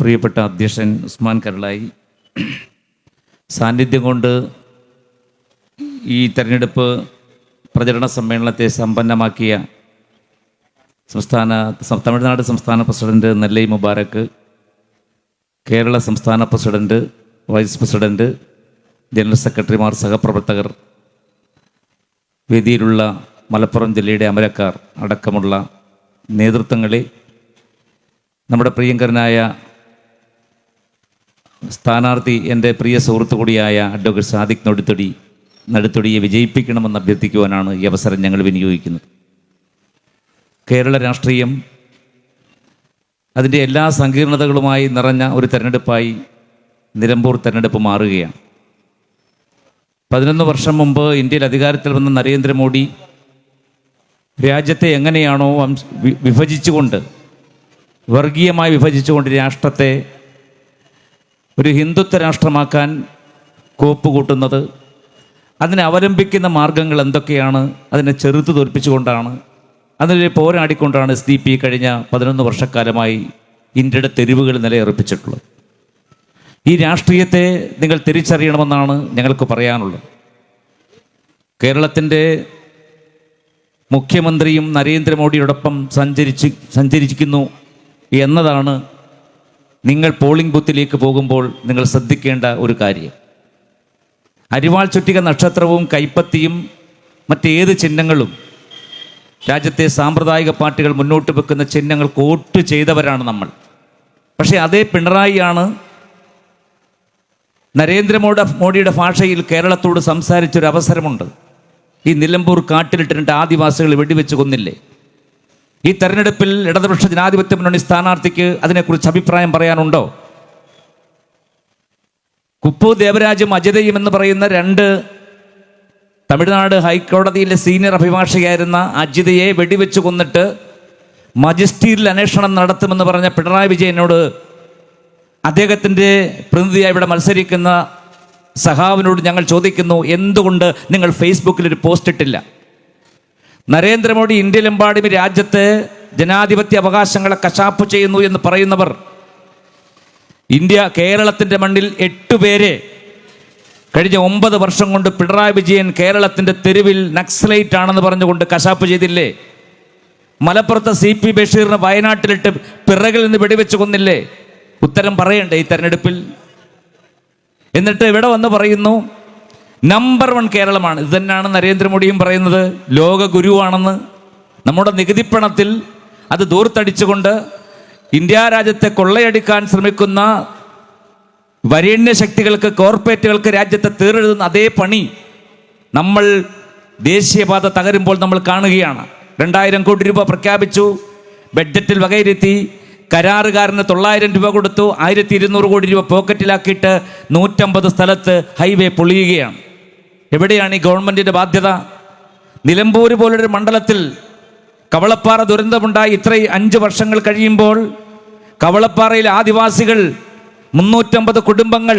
പ്രിയപ്പെട്ട അധ്യക്ഷൻ ഉസ്മാൻ കരളായി. സാന്നിധ്യം കൊണ്ട് ഈ തെരഞ്ഞെടുപ്പ് പ്രചരണ സമ്മേളനത്തെ സമ്പന്നമാക്കിയ സംസ്ഥാന തമിഴ്നാട് സംസ്ഥാന പ്രസിഡന്റ് നെല്ലൈ മുബാരക്ക് കേരള സംസ്ഥാന പ്രസിഡന്റ് വൈസ് പ്രസിഡന്റ് ജനറൽ സെക്രട്ടറിമാർ സഹപ്രവർത്തകർ വേദിയിലുള്ള മലപ്പുറം ജില്ലയുടെ അമരക്കാർ അടക്കമുള്ള നേതൃത്വങ്ങളെ നമ്മുടെ പ്രിയങ്കരനായ സ്ഥാനാർത്ഥി എന്റെ പ്രിയ സുഹൃത്തു കൂടിയായ അഡ്വക്കേറ്റ് സാദിഖ് നടുത്തൊടി നടുത്തൊടിയെ വിജയിപ്പിക്കണമെന്ന് അഭ്യർത്ഥിക്കുവാനാണ് ഈ അവസരം ഞങ്ങൾ വിനിയോഗിക്കുന്നത്. കേരള രാഷ്ട്രീയം അതിന്റെ എല്ലാ സങ്കീർണതകളുമായി നിറഞ്ഞ ഒരു തെരഞ്ഞെടുപ്പായി നിലമ്പൂർ തെരഞ്ഞെടുപ്പ് മാറുകയാണ്. പതിനൊന്ന് വർഷം മുമ്പ് ഇന്ത്യയിൽ അധികാരത്തിൽ വന്ന നരേന്ദ്രമോദി രാജ്യത്തെ എങ്ങനെയാണോ വിഭജിച്ചുകൊണ്ട് വർഗീയമായി വിഭജിച്ചുകൊണ്ട് രാഷ്ട്രത്തെ ഒരു ഹിന്ദുത്വ രാഷ്ട്രമാക്കാൻ കൂട്ടുന്നത് അതിനെ അവലംബിക്കുന്ന മാർഗങ്ങൾ എന്തൊക്കെയാണ് അതിനെ ചെറുത്ത് തോൽപ്പിച്ചുകൊണ്ടാണ് അതിനെ പോരാടിക്കൊണ്ടാണ് എസ് ഡി പി കഴിഞ്ഞ പതിനൊന്ന് വർഷക്കാലമായി ഇന്ത്യയുടെ തെരുവുകൾ നിലയുറപ്പിച്ചിട്ടുള്ളത്. ഈ രാഷ്ട്രീയത്തെ നിങ്ങൾ തിരിച്ചറിയണമെന്നാണ് ഞങ്ങൾക്ക് പറയാനുള്ളത്. കേരളത്തിന്റെ മുഖ്യമന്ത്രിയും നരേന്ദ്രമോദിയോടൊപ്പം സഞ്ചരിച്ച് സഞ്ചരിക്കുന്നു എന്നതാണ് നിങ്ങൾ പോളിംഗ് ബൂത്തിലേക്ക് പോകുമ്പോൾ നിങ്ങൾ ശ്രദ്ധിക്കേണ്ട ഒരു കാര്യം. അരിവാൾ ചുറ്റിക നക്ഷത്രവും കൈപ്പത്തിയും മറ്റേത് ചിഹ്നങ്ങളും രാജ്യത്തെ സാമ്പ്രദായിക പാർട്ടികൾ മുന്നോട്ട് വെക്കുന്ന ചിഹ്നങ്ങൾ കോട്ട് ചെയ്തവരാണ് നമ്മൾ. പക്ഷേ അതേ പിണറായിയാണ് നരേന്ദ്രമോദി മോഡിയുടെ ഭാഷയിൽ കേരളത്തോട് സംസാരിച്ചൊരു അവസരമുണ്ട് ഈ നിലമ്പൂർ കാട്ടിലിട്ടിട്ട് ആദിവാസികൾ വെടിവെച്ച് കൊന്നില്ലേ? ഈ തെരഞ്ഞെടുപ്പിൽ ഇടതുപക്ഷ ജനാധിപത്യ മുന്നണി സ്ഥാനാർത്ഥിക്ക് അതിനെക്കുറിച്ച് അഭിപ്രായം പറയാനുണ്ടോ? കുപ്പു ദേവരാജും അജിതയും എന്ന് പറയുന്ന രണ്ട് തമിഴ്നാട് ഹൈക്കോടതിയിലെ സീനിയർ അഭിഭാഷകയായിരുന്ന അജിതയെ വെടിവെച്ച് കൊന്നിട്ട് മജിസ്ട്രേറ്റിൽ അന്വേഷണം നടത്തുമെന്ന് പറഞ്ഞ പിണറായി വിജയനോട് അദ്ദേഹത്തിന്റെ പ്രതിനിധിയായി ഇവിടെ മത്സരിക്കുന്ന സഹാവിനോട് ഞങ്ങൾ ചോദിക്കുന്നു എന്തുകൊണ്ട് നിങ്ങൾ ഫേസ്ബുക്കിൽ ഒരു പോസ്റ്റ് ഇട്ടില്ല? നരേന്ദ്രമോദി ഇന്ത്യയിലെമ്പാടും രാജ്യത്ത് ജനാധിപത്യ അവകാശങ്ങളെ കശാപ്പ് ചെയ്യുന്നു എന്ന് പറയുന്നവർ. ഇന്ത്യ കേരളത്തിന്റെ മണ്ണിൽ എട്ട് പേരെ കഴിഞ്ഞ ഒമ്പത് വർഷം കൊണ്ട് പിണറായി വിജയൻ കേരളത്തിന്റെ തെരുവിൽ നക്സലൈറ്റ് ആണെന്ന് പറഞ്ഞുകൊണ്ട് കശാപ്പ് ചെയ്തില്ലേ? മലപ്പുറത്തെ സി പി ബഷീറിന് വയനാട്ടിലിട്ട് പിറകിൽ നിന്ന് വെടിവെച്ച് കൊന്നില്ലേ? ഉത്തരം പറയണ്ടേ ഈ തെരഞ്ഞെടുപ്പിൽ? എന്നിട്ട് ഇവിടെ വന്ന് പറയുന്നു? നമ്പർ വൺ കേരളമാണ്. ഇത് തന്നെയാണ് നരേന്ദ്രമോദിയും പറയുന്നത്. ലോക ഗുരുവാണെന്ന്. നമ്മുടെ നികുതിപ്പണത്തിൽ അത് ദൂർത്തടിച്ചുകൊണ്ട് ഇന്ത്യ രാജ്യത്തെ കൊള്ളയടിക്കാൻ ശ്രമിക്കുന്ന വരേണ്യ ശക്തികൾക്ക് കോർപ്പറേറ്റുകൾക്ക് രാജ്യത്തെ തീറെഴുതുന്ന അതേ പണി നമ്മൾ ദേശീയപാത തകരുമ്പോൾ നമ്മൾ കാണുകയാണ്. രണ്ടായിരം കോടി രൂപ പ്രഖ്യാപിച്ചു. ബഡ്ജറ്റിൽ വകയിരുത്തി. കരാറുകാരന് തൊള്ളായിരം രൂപ കൊടുത്തു. ആയിരത്തി ഇരുന്നൂറ് കോടി രൂപ പോക്കറ്റിലാക്കിയിട്ട് നൂറ്റമ്പത് സ്ഥലത്ത് ഹൈവേ പൊളിയുകയാണ്. എവിടെയാണ് ഈ ഗവൺമെന്റിന്റെ ബാധ്യത? നിലമ്പൂർ പോലൊരു മണ്ഡലത്തിൽ കവളപ്പാറ ദുരന്തമുണ്ടായി ഇത്രയും അഞ്ച് വർഷങ്ങൾ കഴിയുമ്പോൾ കവളപ്പാറയിലെ ആദിവാസികൾ മുന്നൂറ്റമ്പത് കുടുംബങ്ങൾ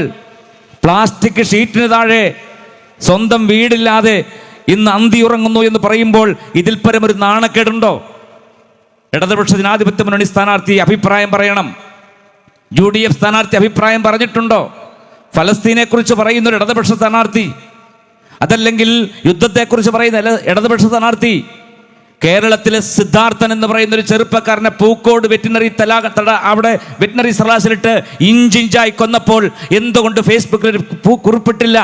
പ്ലാസ്റ്റിക് ഷീറ്റിന് താഴെ സ്വന്തം വീടില്ലാതെ ഇന്ന് അന്തി ഉറങ്ങുന്നു എന്ന് പറയുമ്പോൾ ഇതിൽ പരം ഒരു നാണക്കേടുണ്ടോ? ഇടതുപക്ഷ ജനാധിപത്യ മുന്നണി സ്ഥാനാർത്ഥി അഭിപ്രായം പറയണം. യു ഡി എഫ് സ്ഥാനാർത്ഥി അഭിപ്രായം പറഞ്ഞിട്ടുണ്ടോ? ഫലസ്തീനെ കുറിച്ച് പറയുന്നൊരു ഇടതുപക്ഷ സ്ഥാനാർത്ഥി അതല്ലെങ്കിൽ യുദ്ധത്തെക്കുറിച്ച് പറയുന്ന ഇടതുപക്ഷ സ്ഥാനാർത്ഥി കേരളത്തിലെ സിദ്ധാർത്ഥൻ എന്ന് പറയുന്ന ഒരു ചെറുപ്പക്കാരനെ പൂക്കോട് വെറ്റിനറി തലാ തട അവിടെ വെറ്റിനറി സർവാസിലിട്ട് ഇഞ്ചിഞ്ചായി കൊന്നപ്പോൾ എന്തുകൊണ്ട് ഫേസ്ബുക്കിൽ ഒരു കുറിപ്പിട്ടില്ല?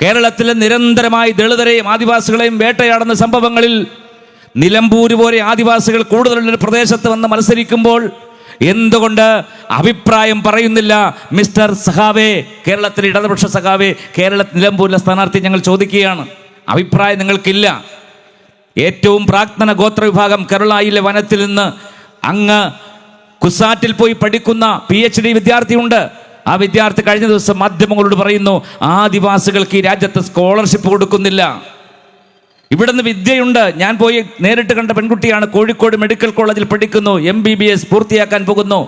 കേരളത്തിലെ നിരന്തരമായി ദളിതരെയും ആദിവാസികളെയും വേട്ടയാടുന്ന സംഭവങ്ങളിൽ നിലമ്പൂര് പോലെ ആദിവാസികൾ കൂടുതലുള്ള പ്രദേശത്ത് വന്ന് മത്സരിക്കുമ്പോൾ എന്തുകൊണ്ട് അഭിപ്രായം പറയുന്നില്ല? മിസ്റ്റർ സഖാവേ കേരളത്തിലെ ഇടതുപക്ഷ സഖാവേ കേരള നിലമ്പൂരിലെ സ്ഥാനാർത്ഥി ഞങ്ങൾ ചോദിക്കുകയാണ്. അഭിപ്രായം നിങ്ങൾക്കില്ല. ഏറ്റവും പ്രാക്തന ഗോത്ര വിഭാഗം കേരളയിലെ വനത്തിൽ നിന്ന് അങ്ങ് കുസാറ്റിൽ പോയി പഠിക്കുന്ന പി എച്ച് ഡി വിദ്യാർത്ഥിയുണ്ട്. ആ വിദ്യാർത്ഥി കഴിഞ്ഞ ദിവസം മാധ്യമങ്ങളോട് പറയുന്നു ആദിവാസികൾക്ക് ഈ രാജ്യത്ത് സ്കോളർഷിപ്പ് കൊടുക്കുന്നില്ല. ഇവിടുന്ന് വിദ്യയുണ്ട്. ഞാൻ പോയി നേരിട്ട് കണ്ട പെൺകുട്ടിയാണ് കോഴിക്കോട് മെഡിക്കൽ കോളേജിൽ പഠിക്കുന്നു എം ബി ബി എസ് പൂർത്തിയാക്കാൻ പോകുന്നു.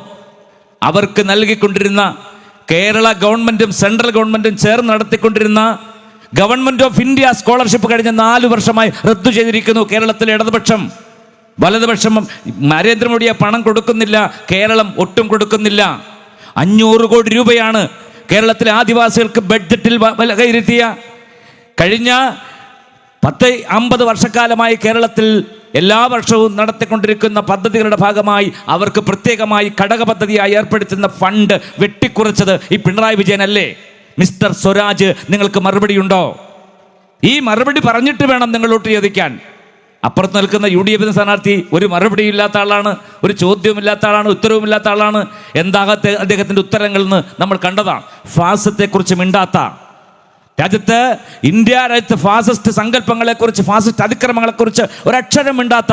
അവർക്ക് നൽകിക്കൊണ്ടിരുന്ന കേരള ഗവൺമെന്റും സെൻട്രൽ ഗവൺമെന്റും ചേർന്ന് നടത്തിക്കൊണ്ടിരുന്ന ഗവൺമെന്റ് ഓഫ് ഇന്ത്യ സ്കോളർഷിപ്പ് കഴിഞ്ഞ നാല് വർഷമായി റദ്ദു ചെയ്തിരിക്കുന്നു കേരളത്തിലെ ഇടതുപക്ഷം. വലതുപക്ഷം നരേന്ദ്രമോദിയെ പണം കൊടുക്കുന്നില്ല കേരളം ഒട്ടും കൊടുക്കുന്നില്ല. അഞ്ഞൂറ് കോടി രൂപയാണ് കേരളത്തിലെ ആദിവാസികൾക്ക് ബഡ്ജറ്റിൽ വകയിരുത്തിയ കഴിഞ്ഞ പത്ത് അമ്പത് വർഷക്കാലമായി കേരളത്തിൽ എല്ലാ വർഷവും നടത്തിക്കൊണ്ടിരിക്കുന്ന പദ്ധതികളുടെ ഭാഗമായി അവർക്ക് പ്രത്യേകമായി ഘടക പദ്ധതിയായി ഏർപ്പെടുത്തുന്ന ഫണ്ട് വെട്ടിക്കുറച്ചത് ഈ പിണറായി വിജയൻ അല്ലേ മിസ്റ്റർ സ്വരാജ് നിങ്ങൾക്ക് മറുപടിയുണ്ടോ ഈ മറുപടി പറഞ്ഞിട്ട് വേണം നിങ്ങൾ വോട്ട് ചോദിക്കാൻ. അപ്പുറത്ത് നിൽക്കുന്ന യു ഡി എഫിന് സ്ഥാനാർത്ഥി ഒരു മറുപടി ഇല്ലാത്ത ആളാണ് ഒരു ചോദ്യവുമില്ലാത്ത ആളാണ് ഉത്തരവുമില്ലാത്ത ആളാണ്. എന്താകത്തെ അദ്ദേഹത്തിന്റെ ഉത്തരങ്ങളിൽ നിന്ന് നമ്മൾ കണ്ടതാണ് ഫാസത്തെക്കുറിച്ച് മിണ്ടാത്ത രാജ്യത്ത് ഇന്ത്യ രാജ്യത്ത് ഫാസിസ്റ്റ് സങ്കല്പങ്ങളെക്കുറിച്ച് ഫാസിസ്റ്റ് അതിക്രമങ്ങളെക്കുറിച്ച് ഒരക്ഷരം മിണ്ടാത്ത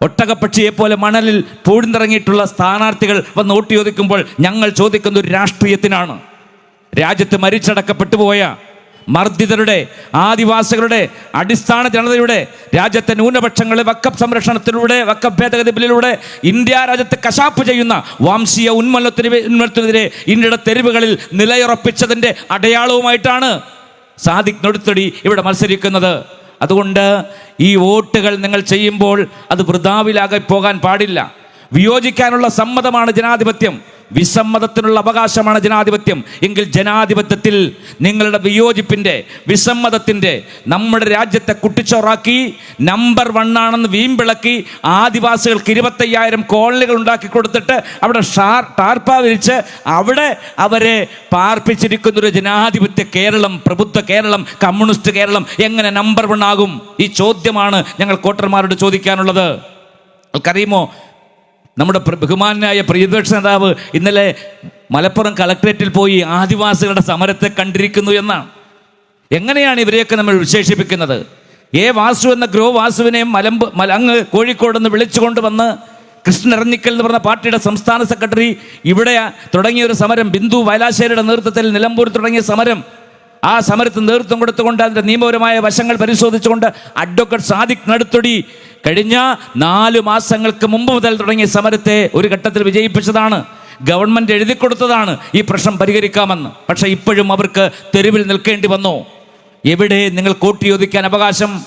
ഒട്ടകപ്പക്ഷിയെ പോലെ മണലിൽ പൂഴ്ന്നിറങ്ങിയിട്ടുള്ള സ്ഥാനാർത്ഥികൾ വന്ന് വോട്ട് ചോദിക്കുമ്പോൾ ഞങ്ങൾ ചോദിക്കുന്ന ഒരു രാഷ്ട്രീയത്തിനാണ്. രാജ്യത്ത് മരിച്ചടക്കപ്പെട്ടു പോയ മർദ്ദിതരുടെ ആദിവാസികളുടെ അടിസ്ഥാന ജനതയുടെ രാജ്യത്തെ ന്യൂനപക്ഷങ്ങളെ വക്കപ്പ് സംരക്ഷണത്തിലൂടെ വക്കപ്പ് ഭേദഗതി ബില്ലിലൂടെ ഇന്ത്യ രാജ്യത്തെ കശാപ്പ് ചെയ്യുന്ന വംശീയ ഉന്മലത്തിന് ഉന്മലത്തിനെതിരെ ഇന്ത്യയുടെ തെരുവുകളിൽ നിലയുറപ്പിച്ചതിന്റെ അടയാളവുമായിട്ടാണ് സാദിഖ് നൊടുത്തടി ഇവിടെ മത്സരിക്കുന്നത്. അതുകൊണ്ട് ഈ വോട്ടുകൾ നിങ്ങൾ ചെയ്യുമ്പോൾ അത് വൃതാവിലാകെ പോകാൻ പാടില്ല. വിയോജിക്കാനുള്ള സമ്മതമാണ് ജനാധിപത്യം. വിസമ്മതത്തിനുള്ള അവകാശമാണ് ജനാധിപത്യം. എങ്കിൽ ജനാധിപത്യത്തിൽ നിങ്ങളുടെ വിയോജിപ്പിന്റെ വിസമ്മതത്തിന്റെ നമ്മുടെ രാജ്യത്തെ കുട്ടിച്ചോറാക്കി നമ്പർ വണ്ണാണെന്ന് വീമ്പിളക്കി ആദിവാസികൾക്ക് ഇരുപത്തയ്യായിരം കോളനികൾ ഉണ്ടാക്കി കൊടുത്തിട്ട് അവിടെ ഷാർ ടാർപ്പ വിരിച്ച് അവിടെ അവരെ പാർപ്പിച്ചിരിക്കുന്ന ഒരു ജനാധിപത്യ കേരളം പ്രബുദ്ധ കേരളം കമ്മ്യൂണിസ്റ്റ് കേരളം എങ്ങനെ നമ്പർ വൺ ആകും? ഈ ചോദ്യമാണ് ഞങ്ങൾ കോട്ടർമാരോട് ചോദിക്കാനുള്ളത്. നിങ്ങൾക്കറിയുമോ? നമ്മുടെ ബഹുമാനായ പ്രതിപക്ഷ നേതാവ് ഇന്നലെ മലപ്പുറം കളക്ട്രേറ്റിൽ പോയി ആദിവാസികളുടെ സമരത്തെ കണ്ടിരിക്കുന്നു എന്നാണ്. എങ്ങനെയാണ് ഇവരെയൊക്കെ നമ്മൾ വിശേഷിപ്പിക്കുന്നത്? ഏ വാസു എന്ന ഗ്രോ വാസുവിനെ മലമ്പ് മല അങ്ങ് കോഴിക്കോട് നിന്ന് വിളിച്ചുകൊണ്ട് വന്ന് കൃഷ്ണൻ ഇറങ്ങിക്കൽ എന്ന് പറഞ്ഞ പാർട്ടിയുടെ സംസ്ഥാന സെക്രട്ടറി ഇവിടെ തുടങ്ങിയ ഒരു സമരം ബിന്ദു വയലാശ്ശേരിയുടെ നേതൃത്വത്തിൽ നിലമ്പൂർ തുടങ്ങിയ സമരം ആ സമരത്തിന് നേതൃത്വം കൊടുത്തുകൊണ്ട് അതിന്റെ നിയമപരമായ വശങ്ങൾ പരിശോധിച്ചുകൊണ്ട് അഡ്വക്കേറ്റ് സാദിഖ് നടുത്തൊടി കഴിഞ്ഞ നാല് മാസങ്ങൾക്ക് മുമ്പ് മുതൽ തുടങ്ങിയ സമരത്തെ ഒരു ഘട്ടത്തിൽ വിജയിപ്പിച്ചതാണ്. ഗവൺമെന്റ് എഴുതി കൊടുത്തതാണ് ഈ പ്രശ്നം പരിഹരിക്കാമെന്ന്. പക്ഷേ ഇപ്പോഴും അവർക്ക് തെരുവിൽ നിൽക്കേണ്ടി വന്നു. എവിടെ നിങ്ങൾ കോട്ടി ചോദിക്കാൻ അവകാശം?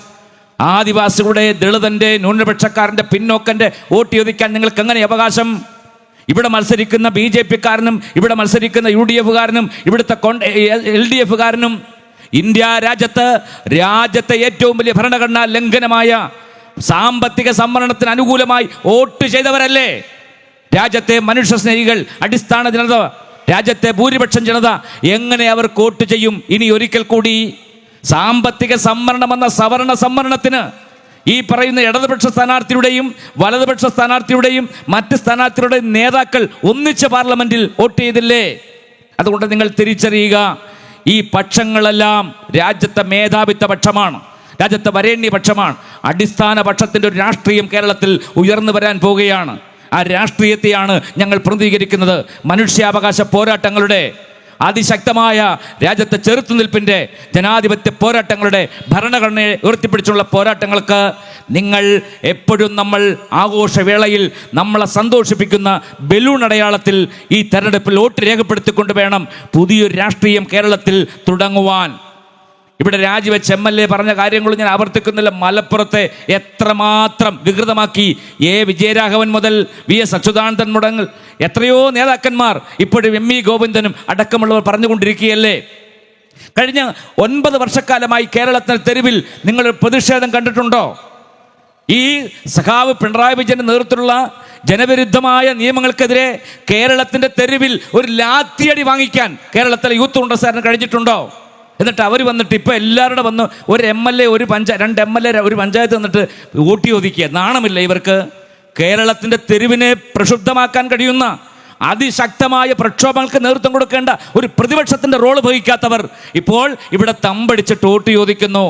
ആദിവാസികളുടെ ദളിതന്റെ ന്യൂനപക്ഷക്കാരന്റെ പിന്നോക്കന്റെ വോട്ട് ചോദിക്കാൻ നിങ്ങൾക്ക് എങ്ങനെ അവകാശം? ഇവിടെ മത്സരിക്കുന്ന ബി ജെ പിക്കാരനും ഇവിടെ മത്സരിക്കുന്ന യു ഡി എഫുകാരനും ഇവിടുത്തെ എൽ ഡി എഫുകാരനും ഇന്ത്യ രാജ്യത്ത് രാജ്യത്തെ ഏറ്റവും വലിയ ഭരണഘടനാ ലംഘനമായ സാമ്പത്തിക സംവരണത്തിന് അനുകൂലമായി വോട്ട് ചെയ്തവരല്ലേ? രാജ്യത്തെ മനുഷ്യ സ്നേഹികൾ അടിസ്ഥാന ജനത രാജ്യത്തെ ഭൂരിപക്ഷം ജനത എങ്ങനെ അവർ വോട്ട് ചെയ്യും? ഇനി ഒരിക്കൽ കൂടി സാമ്പത്തിക സംവരണം എന്ന സവർണ സംവരണത്തിന് ഈ പറയുന്ന ഇടതുപക്ഷ സ്ഥാനാർത്ഥിയുടെയും വലതുപക്ഷ സ്ഥാനാർത്ഥിയുടെയും മറ്റ് സ്ഥാനാർത്ഥികളുടെയും നേതാക്കൾ ഒന്നിച്ച് പാർലമെന്റിൽ വോട്ട് ചെയ്തില്ലേ? അതുകൊണ്ട് നിങ്ങൾ തിരിച്ചറിയുക ഈ പക്ഷങ്ങളെല്ലാം രാജ്യത്തെ മേധാവിത്വ പക്ഷമാണ്. രാജ്യത്തെ വരേണ്യ പക്ഷമാണ്. അടിസ്ഥാന പക്ഷത്തിന്റെ ഒരു രാഷ്ട്രീയം കേരളത്തിൽ ഉയർന്നു വരാൻ പോവുകയാണ്. ആ രാഷ്ട്രീയത്തെയാണ് ഞങ്ങൾ പ്രതികരിക്കുന്നത് മനുഷ്യാവകാശ പോരാട്ടങ്ങളുടെ അതിശക്തമായ രാജ്യത്തെ ചെറുത്തുനിൽപ്പിന്റെ ജനാധിപത്യ പോരാട്ടങ്ങളുടെ ഭരണഘടനയെ ഉയർത്തിപ്പിടിച്ചുള്ള പോരാട്ടങ്ങൾക്ക് നിങ്ങൾ എപ്പോഴും നമ്മൾ ആഘോഷവേളയിൽ നമ്മളെ സന്തോഷിപ്പിക്കുന്ന ബലൂൺ അടയാളത്തിൽ ഈ തെരഞ്ഞെടുപ്പിൽ വോട്ട് രേഖപ്പെടുത്തിക്കൊണ്ട് വേണം പുതിയൊരു രാഷ്ട്രീയം കേരളത്തിൽ തുടങ്ങുവാൻ. ഇവിടെ രാജിവെച്ച് എം എൽ എ പറഞ്ഞ കാര്യങ്ങൾ ഞാൻ ആവർത്തിക്കുന്നില്ല. മലപ്പുറത്തെ എത്രമാത്രം വികൃതമാക്കി. എ വിജയരാഘവൻ മുതൽ വി എസ് അച്യുതാനന്ദൻ മുടങ്ങൽ. എത്രയോ നേതാക്കന്മാർ ഇപ്പോഴും എം ഇ ഗോവിന്ദനും അടക്കമുള്ളവർ പറഞ്ഞുകൊണ്ടിരിക്കുകയല്ലേ? കഴിഞ്ഞ ഒൻപത് വർഷക്കാലമായി കേരളത്തിന് തെരുവിൽ നിങ്ങൾ പ്രതിഷേധം കണ്ടിട്ടുണ്ടോ? ഈ സഖാവ് പിണറായി വിജയന്റെ നേതൃത്വത്തിലുള്ള ജനവിരുദ്ധമായ നിയമങ്ങൾക്കെതിരെ കേരളത്തിന്റെ തെരുവിൽ ഒരു ലാത്തിയടി വാങ്ങിക്കാൻ കേരളത്തിലെ യൂത്ത് കോൺഗ്രസ്സുകാരന് കഴിഞ്ഞിട്ടുണ്ടോ? എന്നിട്ട് അവർ വന്നിട്ട് ഇപ്പോൾ എല്ലാവരുടെ വന്ന് ഒരു എം എൽ എ ഒരു പഞ്ചായത്ത് രണ്ട് എം എൽ എ ഒരു പഞ്ചായത്ത് വന്നിട്ട് വോട്ട് ചോദിക്കുക നാണമില്ല ഇവർക്ക്. കേരളത്തിന്റെ തെരുവിനെ പ്രക്ഷുബ്ധമാക്കാൻ കഴിയുന്ന അതിശക്തമായ പ്രക്ഷോഭങ്ങൾക്ക് നേതൃത്വം കൊടുക്കേണ്ട ഒരു പ്രതിപക്ഷത്തിന്റെ റോൾ വഹിക്കാത്തവർ ഇപ്പോൾ ഇവിടെ തമ്പടിച്ചിട്ട് വോട്ട് ചോദിക്കുന്നു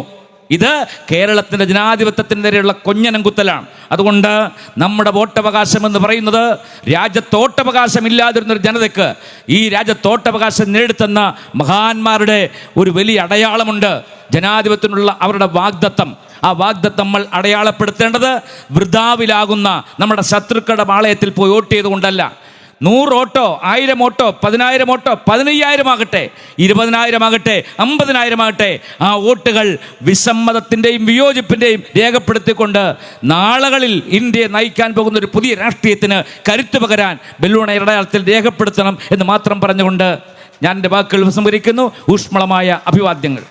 ഇത് കേരളത്തിന്റെ ജനാധിപത്യത്തിനെതിരെയുള്ള കൊഞ്ഞനം കുത്തലാണ് അതുകൊണ്ട് നമ്മുടെ വോട്ടവകാശം എന്ന് പറയുന്നത് രാജ്യത്തോട്ടവകാശം ഇല്ലാതിരുന്നൊരു ജനതയ്ക്ക് ഈ രാജ്യത്തോട്ടവകാശം നേടിത്തന്ന മഹാന്മാരുടെ ഒരു വലിയ അടയാളമുണ്ട്. ജനാധിപത്യത്തിനുള്ള അവരുടെ വാഗ്ദത്തം. ആ വാഗ്ദത്തം നമ്മൾ അടയാളപ്പെടുത്തേണ്ടത് വൃതാവിലാകുന്ന നമ്മുടെ ശത്രുക്കളുടെ പാളയത്തിൽ പോയി വോട്ട് ചെയ്തുകൊണ്ടല്ല. നൂറ് ഓട്ടോ ആയിരം ഓട്ടോ പതിനായിരം ഓട്ടോ പതിനയ്യായിരം ആകട്ടെ ഇരുപതിനായിരം ആകട്ടെ അമ്പതിനായിരം ആകട്ടെ ആ വോട്ടുകൾ വിസമ്മതത്തിന്റെയും വിയോജിപ്പിന്റെയും രേഖപ്പെടുത്തിക്കൊണ്ട് നാളുകളിൽ ഇന്ത്യയെ നയിക്കാൻ പോകുന്ന ഒരു പുതിയ രാഷ്ട്രീയത്തിന് കരുത്തു പകരാൻ ബലൂണ ഇടയാളത്തിൽ രേഖപ്പെടുത്തണം എന്ന് മാത്രം പറഞ്ഞുകൊണ്ട് ഞാൻ എന്റെ വാക്കുകൾ ഉപസംഹരിക്കുന്നു ഊഷ്മളമായ അഭിവാദ്യങ്ങൾ.